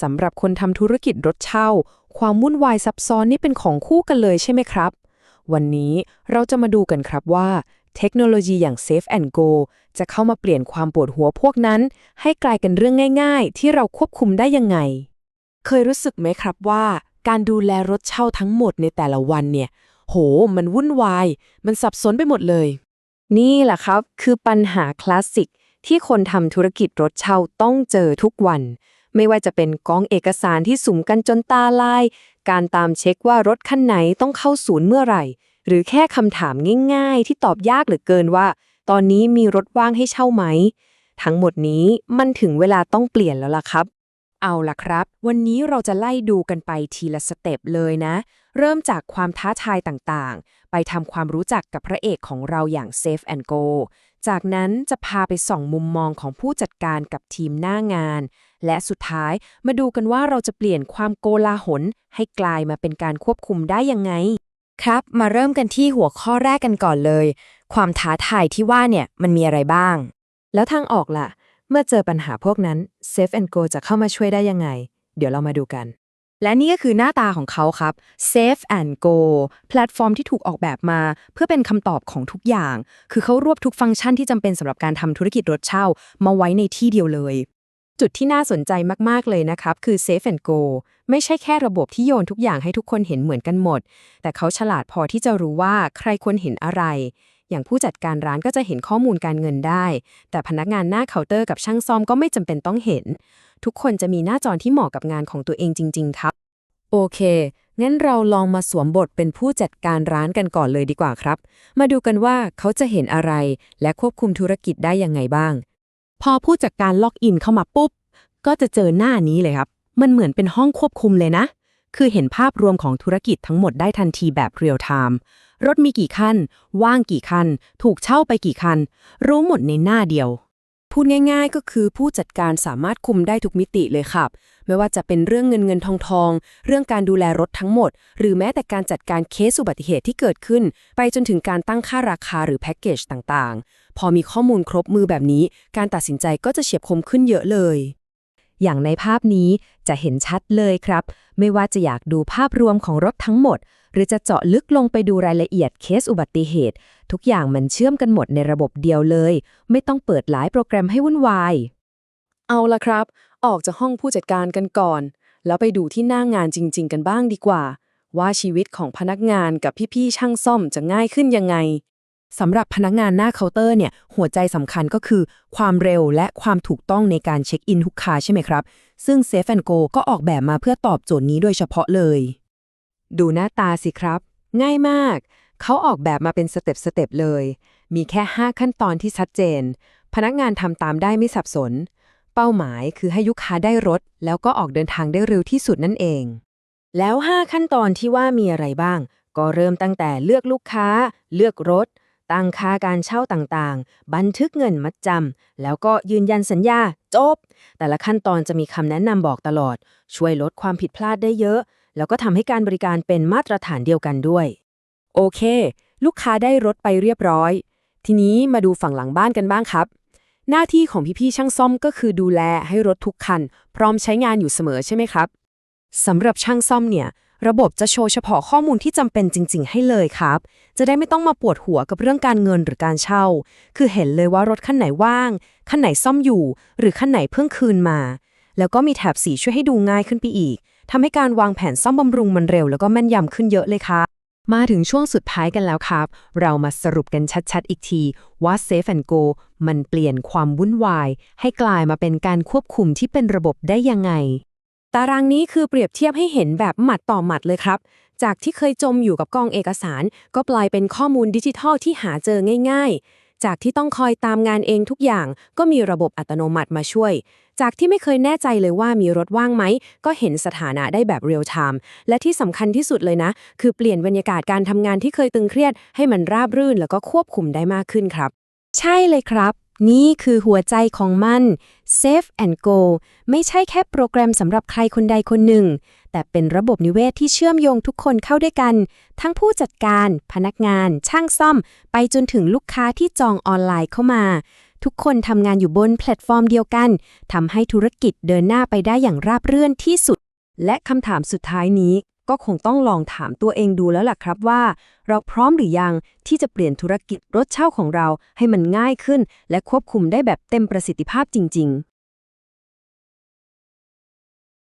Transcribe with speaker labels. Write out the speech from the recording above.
Speaker 1: สำหรับคนทำธุรกิจรถเช่า ความวุ่นวายซับซ้อนนี่เป็นของคู่กันเลยใช่ไหมครับ วันนี้เราจะมาดูกันครับว่า เทคโนโลยีอย่าง Safe and Go จะเข้ามาเปลี่ยนความปวดหัวพวกนั้น ให้กลายเป็นเรื่องง่ายๆ ที่เราควบคุมได้ยังไง เคยรู้สึกไหมครับว่า การดูแลรถเช่าทั้งหมดในแต่ละวันเนี่ย โห มันวุ่นวาย มันสับสนไปหมดเลย นี่แหละครับคือปัญหาคลาสสิกที่คนทำธุรกิจรถเช่าต้องเจอทุกวัน ไม่ว่าจะเป็นกองเอกสารที่สุ่มกันจนตาลาย การตามเช็คว่ารถคันไหนต้องเข้าศูนย์เมื่อไหร่ หรือแค่คำถามง่าย ๆ ที่ตอบยากเหลือเกินว่า ตอนนี้มีรถว่างให้เช่าไหม ทั้งหมดนี้มันถึงเวลาต้องเปลี่ยนแล้วล่ะครับ เอาล่ะครับ วันนี้เราจะไล่ดูกันไปทีละสเต็ปเลยนะ เริ่มจากความท้าทายต่างๆ ไปทำความรู้จักกับพระเอกของเราอย่าง Safe and Go จากนั้นจะพาไปส่องมุมมองของผู้จัดการกับทีมหน้างาน และสุดท้ายมาดูกันว่าเราจะเปลี่ยนความโกลาหล ให้กลายมาเป็นการควบคุมได้ยังไง
Speaker 2: ครับ มาเริ่มกันที่หัวข้อแรกกันก่อนเลย ความท้าทายที่ว่าเนี่ยมันมีอะไรบ้าง
Speaker 1: แล้วทางออกล่ะ เมื่อเจอปัญหาพวกนั้น Safe and Go จะเข้ามาช่วยได้ยังไง เดี๋ยวเรามาดูกันและนี่ก็คือหน้าตาของเขาครับ Safe and Go แพลตฟอร์มที่ถูกออกแบบมา เพื่อเป็นคำตอบของทุกอย่าง คือเขารวบทุกฟังก์ชันที่จำเป็นสำหรับการทำธุรกิจรถเช่า มาไว้ในที่เดียวเลย จุดที่น่าสนใจมาก ๆ เลยนะครับ คือ Safe and Go ไม่ใช่แค่ระบบที่โยนทุกอย่างให้ทุกคนเห็นเหมือนกันหมด แต่เขาฉลาดพอที่จะรู้ว่าใครควรเห็นอะไร อย่างผู้จัดการร้านก็จะเห็นข้อมูลการเงินได้ แต่พนักงานหน้าเคาน์เตอร์กับช่างซ่อมก็ไม่จำเป็นต้องเห็น ทุกคนจะมีหน้าจอที่เหมาะกับงานของตัวเองจริง ๆ ครับ โอเค งั้นเราลองมาสวมบทเป็นผู้จัดการร้านกันก่อนเลยดีกว่าครับ มาดูกันว่าเขาจะเห็นอะไร และควบคุมธุรกิจได้ยังไงบ้าง พอผู้จัดการล็อกอินเข้ามาปุ๊บ ก็จะเจอหน้านี้เลยครับ มันเหมือนเป็นห้องควบคุมเลยนะ คือเห็นภาพรวมของธุรกิจทั้งหมดได้ทันทีแบบเรียลไทม์รถมีกี่คัน ว่างกี่คัน ถูกเช่าไปกี่คัน รู้หมดในหน้าเดียว พูดง่ายๆ ก็คือผู้จัดการสามารถคุมได้ทุกมิติเลยครับ ไม่ว่าจะเป็นเรื่องเงินเงินทองทอง เรื่องการดูแลรถทั้งหมด หรือแม้แต่การจัดการเคสอุบัติเหตุที่เกิดขึ้น ไปจนถึงการตั้งค่าราคาหรือแพ็กเกจต่างๆ พอมีข้อมูลครบมือแบบนี้ การตัดสินใจก็จะเฉียบคมขึ้นเยอะเลย อย่างในภาพนี้จะเห็นชัดเลยครับ ไม่ว่าจะอยากดูภาพรวมของรถทั้งหมด หรือจะเจาะลึกลงไปดูรายละเอียดเคสอุบัติเหตุ ทุกอย่างมันเชื่อมกันหมดในระบบเดียวเลย ไม่ต้องเปิดหลายโปรแกรมให้วุ่นวาย เอาละครับ ออกจากห้องผู้จัดการกันก่อน แล้วไปดูที่หน้างานจริง ๆ กันบ้างดีกว่า ว่าชีวิตของพนักงานกับพี่ๆช่างซ่อมจะง่ายขึ้นยังไง สำหรับพนักงานหน้าเคาน์เตอร์เนี่ยหัวใจสำคัญก็คือ ความเร็วและความถูกต้องในการเช็คอินทุกคาใช่ไหมครับ ซึ่ง Safe and Go ก็ออกแบบมาเพื่อตอบโจทย์นี้โดยเฉพาะเลย ดูหน้าตาสิครับ ง่ายมาก เขาออกแบบมาเป็นสเต็ปสเต็ปเลย มีแค่ 5 ขั้นตอนที่ชัดเจน พนักงานทำตามได้ไม่สับสน เป้าหมายคือให้ลูกค้าได้รถ แล้วก็ออกเดินทางได้เร็วที่สุดนั่นเอง แล้ว 5 ขั้นตอนที่ว่ามีอะไรบ้าง ก็เริ่มตั้งแต่เลือกลูกค้า เลือกรถ ตั้งค่าการเช่าต่างๆ บันทึกเงินมัดจำ แล้วก็ยืนยันสัญญา จบ แต่ละขั้นตอนจะมีคำแนะนำบอกตลอด ช่วยลดความผิดพลาดได้เยอะ แล้วก็ทำให้การบริการเป็นมาตรฐานเดียวกันด้วย โอเค ลูกค้าได้รถไปเรียบร้อย ทีนี้มาดูฝั่งหลังบ้านกันบ้างครับ หน้าที่ของพี่ๆช่างซ่อมก็คือดูแลให้รถทุกคัน พร้อมใช้งานอยู่เสมอใช่ไหมครับสำหรับช่างซ่อมเนี่ย ระบบจะโชว์เฉพาะข้อมูลที่จำเป็นจริง ๆ ให้เลยครับ จะได้ไม่ต้องมาปวดหัวกับเรื่องการเงินหรือการเช่า คือเห็นเลยว่ารถคันไหนว่าง คันไหนซ่อมอยู่ หรือคันไหนเพิ่งคืนมา แล้วก็มีแถบสีช่วยให้ดูง่ายขึ้นไปอีกทำให้การวางแผนซ่อมบำรุงมันเร็ว แล้วก็แม่นยำขึ้นเยอะเลยครับมาถึงช่วงสุดท้ายกันแล้วครับ เรามาสรุปกันชัดๆ อีกที ว่า Safe and Go มันเปลี่ยนความวุ่นวาย ให้กลายมาเป็นการควบคุมที่เป็นระบบได้ยังไง ตารางนี้คือเปรียบเทียบให้เห็นแบบหมัดต่อหมัดเลยครับ จากที่เคยจมอยู่กับกองเอกสาร ก็กลายเป็นข้อมูลดิจิทัลที่หาเจอง่าย ๆ จากที่ต้องคอยตามงานเองทุกอย่าง ก็มีระบบอัตโนมัติมาช่วย จากที่ไม่เคยแน่ใจเลยว่ามีรถว่างไหม ก็เห็นสถานะได้แบบเรียลไทม์และที่สำคัญที่สุดเลยนะ คือเปลี่ยนบรรยากาศการทำงานที่เคยตึงเครียด ให้มันราบรื่นแล้วก็ควบคุมได้มากขึ้นครับ ใช่เลยครับ นี่คือหัวใจของมัน Safe and Go ไม่ใช่แค่โปรแกรมสำหรับใครคนใดคนหนึ่ง แต่เป็นระบบนิเวศที่เชื่อมโยงทุกคนเข้าด้วยกัน ทั้งผู้จัดการ พนักงาน ช่างซ่อม ไปจนถึงลูกค้าที่จองออนไลน์เข้ามา ทุกคนทำงานอยู่บนแพลตฟอร์มเดียวกันทำให้ธุรกิจเดินหน้าไปได้อย่างราบรื่นที่สุด และคำถามสุดท้ายนี้ ก็คงต้องลองถามตัวเองดูแล้วล่ะครับว่า เราพร้อมหรือยังที่จะเปลี่ยนธุรกิจรถเช่าของเราให้มันง่ายขึ้น และควบคุมได้แบบเต็มประสิทธิภาพจริง ๆ